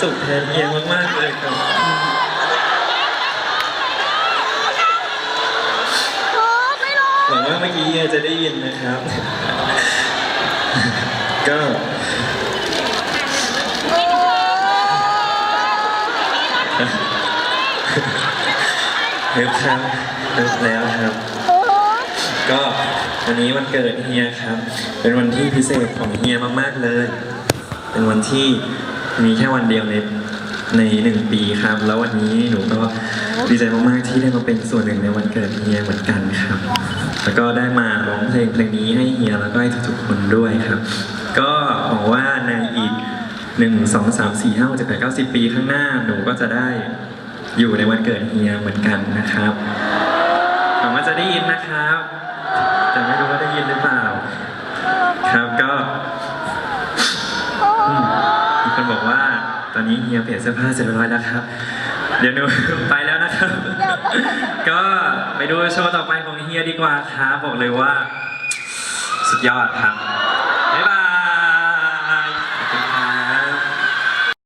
สุขแทนเฮียมากๆเลยครับโอ้ไม่ร้องหวังว่าเมื่อกี้เฮียจะได้ยินนะครับ ก็เลิฟครับเลิฟแล้วครับโอ้ก็วันนี้วันเกิดเฮียครับ เป็นวันที่พิเศษของเฮียมากๆเลย เป็นวันที่ มีแค่วันเดียวในในหนึ่งปีครับ แล้ววันนี้หนูก็ดีใจมากๆที่ได้มาเป็นส่วนหนึ่งในวันเกิดเฮียเหมือนกันครับ แล้วก็ได้มาร้องเพลงเพลงนี้ให้เฮียแล้วก็ให้ทุกๆคนด้วยครับ ก็หวังว่าในอีกหนึ่งสองสามสี่ห้าหกเจ็ดแปดเก้าสิบปีข้างหน้าหนูก็จะได้อยู่ในวันเกิดเฮียเหมือนกันนะครับหวังว่าจะได้ยินนะครับ แต่ไม่รู้ว่าได้ยินหรือเปล่า ครับก็ ตอนนี้เฮียเปลี่ยนเสื้อผ้าเสร็จเรียบร้อยแล้วครับ เดี๋ยวหนู ไปแล้วนะครับ ก็ไปดูโชว์ต่อไปของเฮียดีกว่าครับบอกเลยว่า สุดยอดครับ